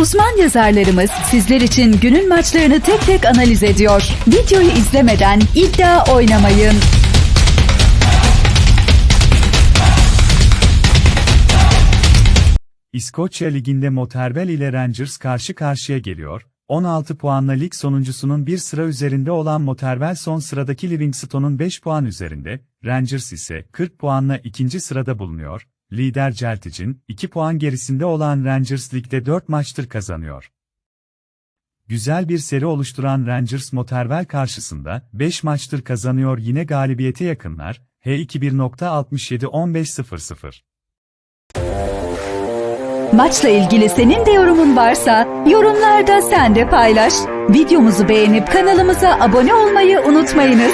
Uzman yazarlarımız sizler için günün maçlarını tek tek analiz ediyor. Videoyu izlemeden iddia oynamayın. İskoçya Ligi'nde Motherwell ile Rangers karşı karşıya geliyor. 16 puanla lig sonuncusunun bir sıra üzerinde olan Motherwell son sıradaki Livingstone'un 5 puan üzerinde, Rangers ise 40 puanla ikinci sırada bulunuyor. Lider Celtic'in 2 puan gerisinde olan Rangers ligde 4 maçtır kazanıyor. Güzel bir seri oluşturan Rangers Motherwell karşısında 5 maçtır kazanıyor yine galibiyete yakınlar. H21.67-15.00 Maçla ilgili senin de yorumun varsa yorumlarda sen de paylaş. Videomuzu beğenip kanalımıza abone olmayı unutmayınız.